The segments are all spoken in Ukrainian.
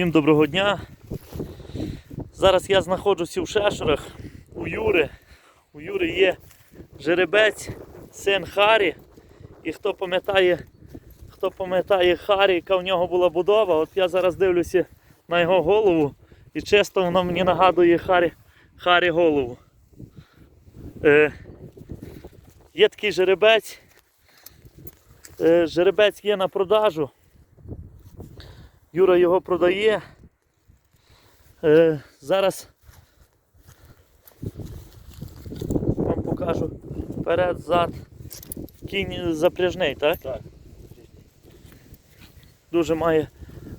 Всім доброго дня. Зараз я знаходжуся в Шешурах у Юри. У Юри є жеребець, син Харі. І хто пам'ятає, хто пам'ятає Харі, яка в нього була будова, от я зараз дивлюся на його голову і чисто воно мені нагадує Харі, Харі голову. Е, є такий жеребець. Е, жеребець є на продажу. Юра його продає. Е, зараз вам покажу вперед, зад. Кінь запряжний, так? Так. Дуже має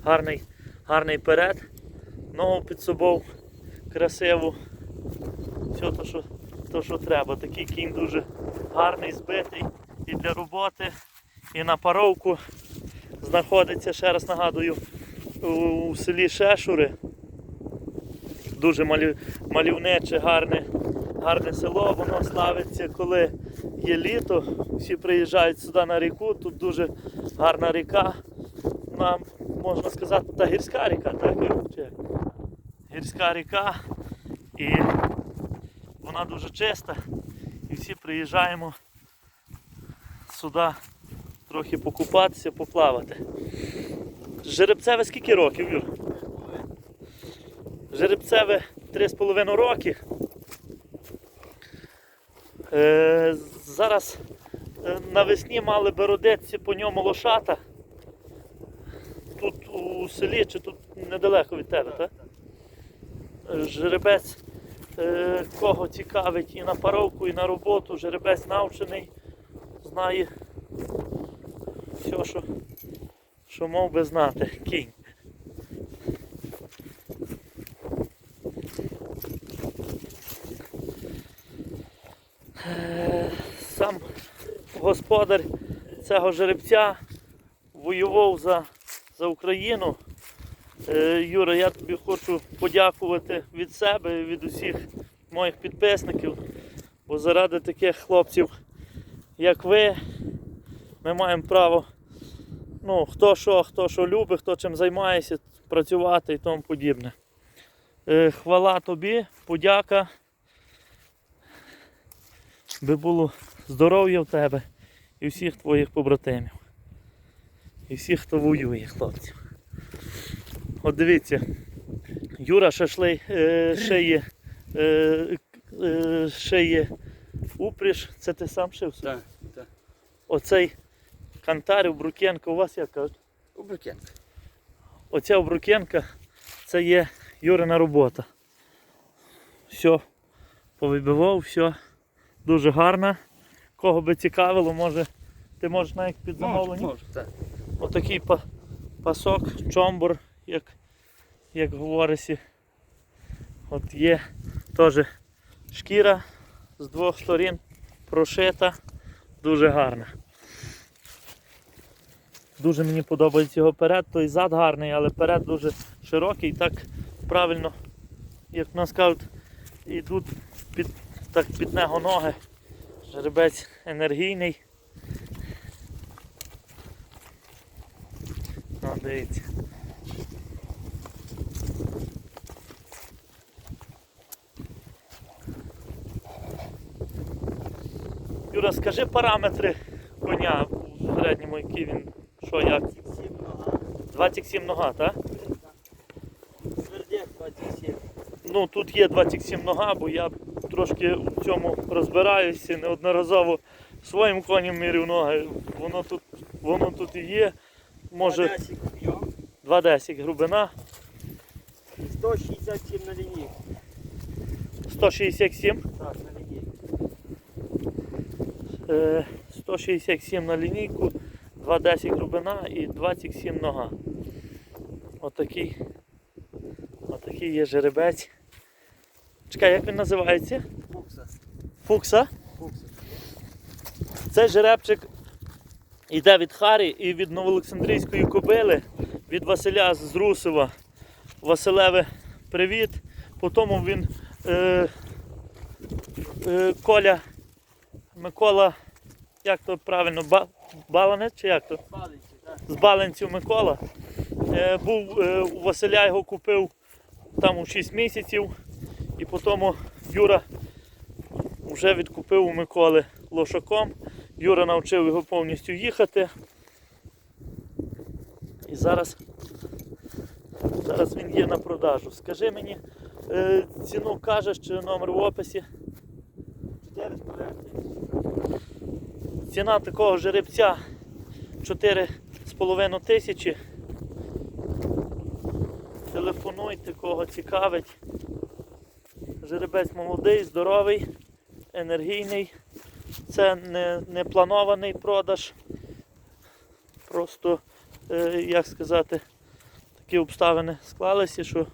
гарний, гарний перед. Ногу під собою красиву. Все то, що, то, що треба. Такий кінь дуже гарний, збитий і для роботи, і на паровку знаходиться, ще раз нагадую, у, селі Шешури. Дуже малю, мальовниче, гарне, гарне село, воно славиться, коли є літо. Всі приїжджають сюди на ріку, тут дуже гарна ріка. Нам можна сказати, та гірська ріка, так? Гірська ріка. І вона дуже чиста. І всі приїжджаємо сюди трохи покупатися, поплавати. Жеребцеве скільки років, Юр? Жеребцеве 3,5 роки. Е, зараз е, навесні мали би родитися по ньому лошата. Тут у селі чи тут недалеко від тебе, так? Е, Жеребець е, кого цікавить і на паровку, і на роботу. Жеребець навчений, знає все, що, що мав би знати. Кінь. Е, Сам господар цього жеребця воював за, за Україну. Е, Юра, я тобі хочу подякувати від себе і від усіх моїх підписників, бо заради таких хлопців, як ви, ми маємо право, ну, хто що, хто що любить, хто чим займається, працювати і тому подібне. Е, Хвала тобі, подяка. Би було здоров'я в тебе і всіх твоїх побратимів. І всіх, хто воює, хлопців. От дивіться, Юра Шашлей е, шиє, е, е, шиє упряж, це ти сам шив? Так, так. Оцей кантарів, брукенка, у вас як кажуть? Убрикенка. Оця обрукенка це є Юрина робота. Все, повибивав, все дуже гарно. Кого би цікавило, може, ти можеш навіть під замовлення. Може, так. Отакий па- пасок, чомбур, як, як говориться. От є теж шкіра з двох сторін прошита, дуже гарна. Дуже мені подобається його перед, той зад гарний, але перед дуже широкий, так правильно, як нас кажуть, йдуть під, так під нього ноги. Жеребець енергійний. Ну, дивіться. Юра, скажи параметри коня в середньому, які він, що як? 27 нога, так? Твердяк 27. Ну тут є 27 нога, бо я трошки в цьому розбираюся, неодноразово своїм конем міряв ноги. Воно тут, воно тут і є. Може 10 об'єм. 2,10 грубина, 167 на лінії. 167. Так, на лінії. Е, 167 на лінійку, 2,10 глибина і 27 нога. Отакий, отакий є жеребець. Чекай, як він називається? Фукса. Фукса. Фукса. Цей жеребчик йде від Харі і від Новоолександрійської кобили, від Василя з Русова. Василеве привіт. Потім він е, е, Коля Микола, як то правильно, ба, Баланець чи як то? З Баленців Микола. Е, був е, у Василя його купив там у 6 місяців. І потім Юра вже відкупив у Миколи лошаком. Юра навчив його повністю їхати. І зараз, зараз він є на продажу. Скажи мені, е, ціну кажеш чи номер в описі. 4,5 Ціна такого жеребця 4,5 тисячі. Телефонуйте, кого цікавить. Жеребець молодий, здоровий, енергійний. Це не, не планований продаж. Просто, е, як сказати, такі обставини склалися, що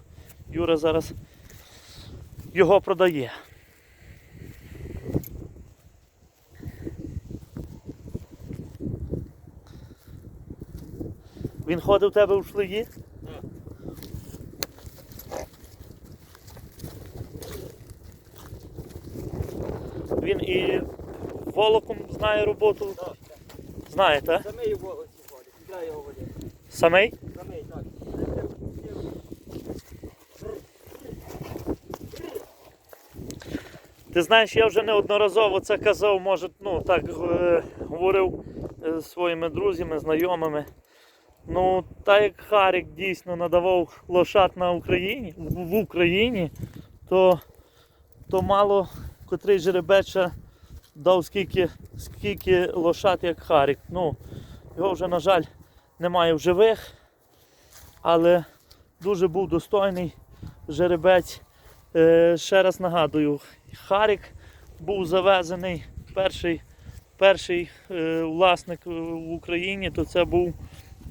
Юра зараз його продає. Він ходив у тебе у шлиї? Так. Він і волоком знає роботу. Так, Знає, так? Самий волосі ходить, куди його водити? Самий? Самий, так. Ти знаєш, я вже неодноразово це казав, може, ну так е, говорив е, зі своїми друзями, знайомими. Ну, так як Харік дійсно надавав лошад на Україні, в, Україні, то, то мало котрий жеребець дав скільки, скільки лошад, як Харік. Ну, його вже, на жаль, немає в живих, але дуже був достойний жеребець. Е, ще раз нагадую, Харік був завезений перший, перший е, власник е, в Україні, то це був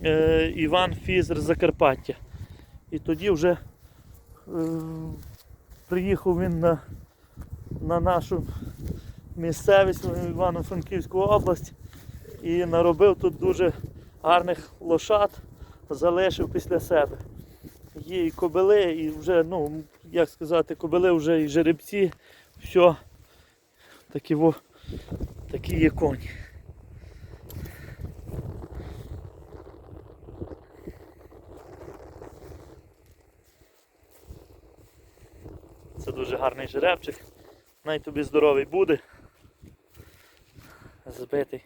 е, Іван Фізер Закарпаття. І тоді вже е, приїхав він на, на нашу місцевість, Івано-Франківську область і наробив тут дуже гарних лошад, залишив після себе. Є і кобили, і вже, ну, як сказати, кобили вже і жеребці, все такі, во, такі є коні. Це дуже гарний жеребчик. Най тобі здоровий буде. Збитий.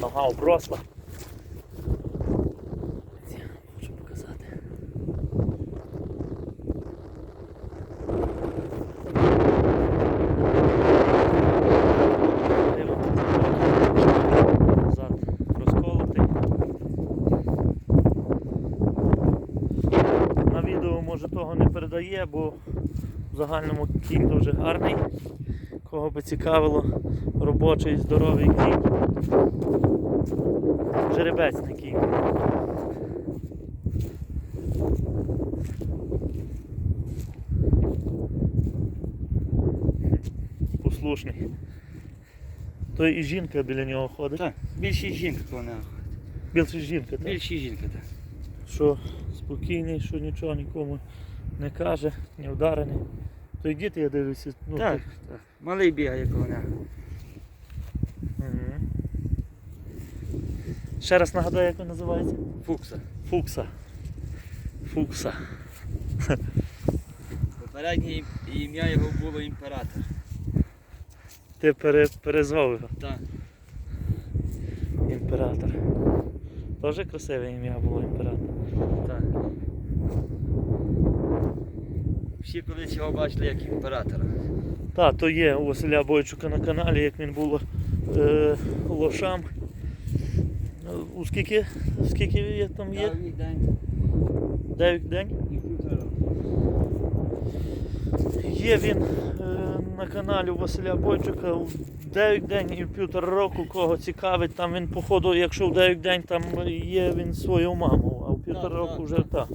Нога обросла. Хочу показати. Назад розколотий. На того не передає, бо в загальному кінь дуже гарний. Кого би цікавило, робочий, здоровий кінь. Жеребець не кінь. Послушний. То і жінка біля нього ходить. Так, більше жінка вона. Більше жінка, так? Більше жінка, так. Що спокійний, що нічого нікому не каже, не вдарений. То й діти, я дивлюся. Ну, Так, так. Малий бігає коня. Мгм. Ще раз нагадаю, як він називається? Фукса. Фукса. Фукса. Попереднє ім'я його було імператор. Ти пере, перезвав його. Так. Імператор. Теж красиве ім'я було імператор. Так. Всі колись його бачили як імператора. Так, то є у Василя Бойчука на каналі, як він було е, лошам. Е, У скільки, скільки є, там є? Давній день 9 день. і півтора. Є він е, на каналі у Василя Бойчука у 9 день і півтора року, кого цікавить, там він, походу, якщо в 9 день там є він свою маму, а в півтора року вже так.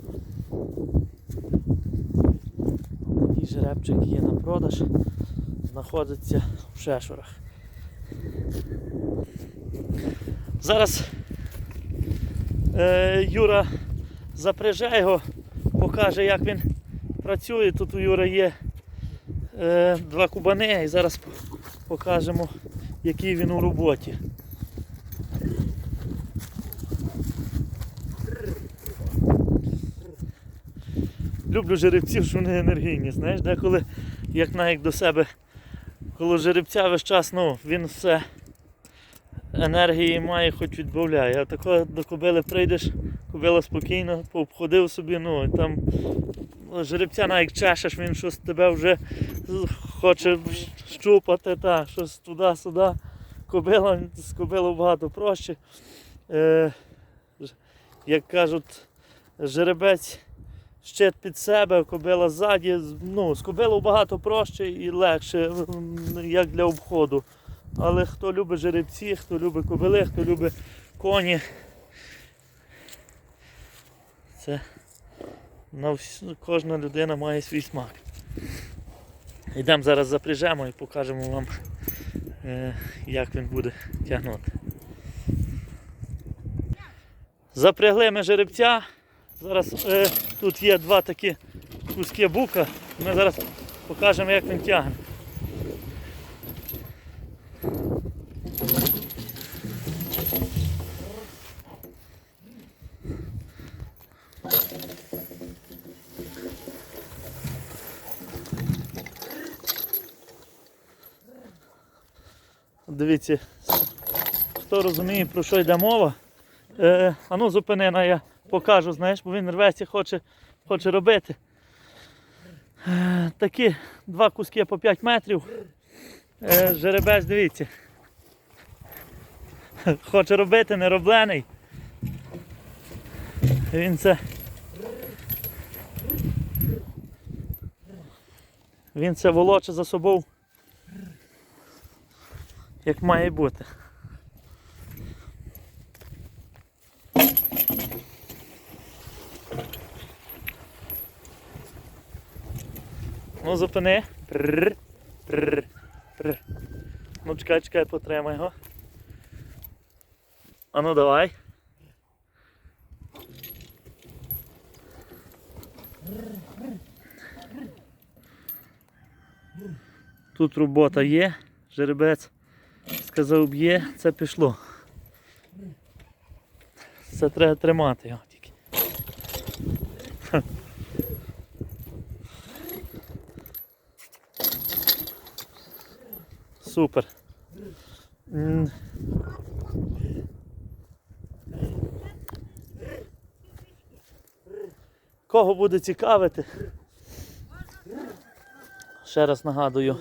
Жеребчик є на продаж, знаходиться в Шешурах. Зараз е, Юра запряже його, покаже, як він працює. Тут у Юра є е, два кубани і зараз покажемо, який він у роботі. Люблю жеребців, що вони енергійні. Знаєш, деколи, як навіть до себе, коли жеребця весь час, ну, він все енергії має, хоч відбавляє. А тако до кобили прийдеш, кобила спокійно, пообходив собі, ну і там жеребця навіть чешеш, він щось тебе вже хоче щупати, та, щось туди-сюди. Кобила, з кобилою багато проще. Е, як кажуть, жеребець щит під себе, кобила ззаді. Ну, з кобилою багато проще і легше, як для обходу. Але хто любить жеребці, хто любить кобили, хто любить коні. Це на вс- кожна людина має свій смак. Йдемо зараз запряжемо і покажемо вам, е, як він буде тягнути. Запрягли ми жеребця. Зараз е, тут є два такі куски бука. Ми зараз покажемо, як він тягне. Дивіться, хто розуміє, про що йде мова. Е, а ну зупини, на, я покажу, знаєш, бо він рветься, хоче, хоче робити. Е, такі два куски по 5 метрів. Е, жеребець, дивіться. Хоче робити, не роблений. Він це. Він це волоче за собою як має бути. Ну, зупини. Прррр, прррр, прррр. Ну, чекай, чекай, потримай його. А ну давай. Тут робота є, жеребець сказав б'є, це пішло. Це треба тримати його тільки. Супер. Кого буде цікавити? Ще раз нагадую,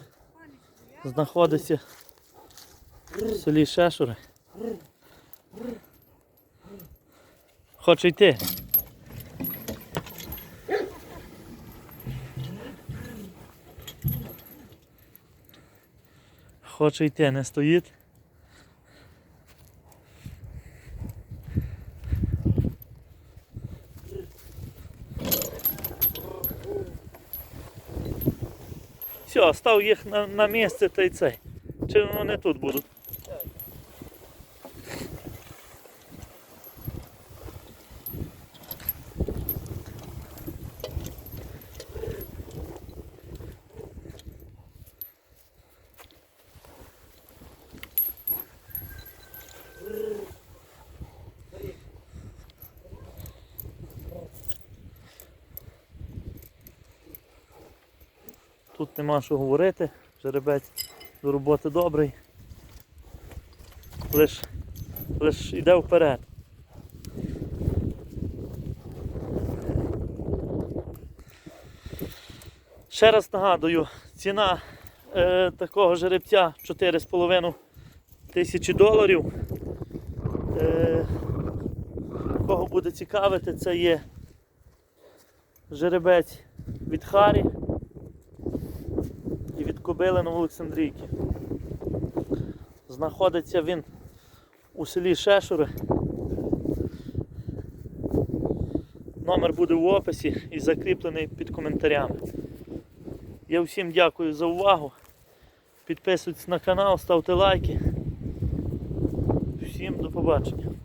знаходиться в селі Шешури. Хочу йти. Хочу йти, не стоїть. Все, став їх на, на місце та й цей. Чи вони тут будуть? Тут нема що говорити, жеребець до роботи добрий. Лиш, лиш йде вперед. Ще раз нагадую, ціна е, такого жеребця 4,5 тисячі доларів. Е, кого буде цікавити, це є жеребець від Харі і від Кобили на Олександрійки. Знаходиться він у селі Шешури. Номер буде в описі і закріплений під коментарями. Я всім дякую за увагу. Підписуйтесь на канал, ставте лайки. Всім до побачення.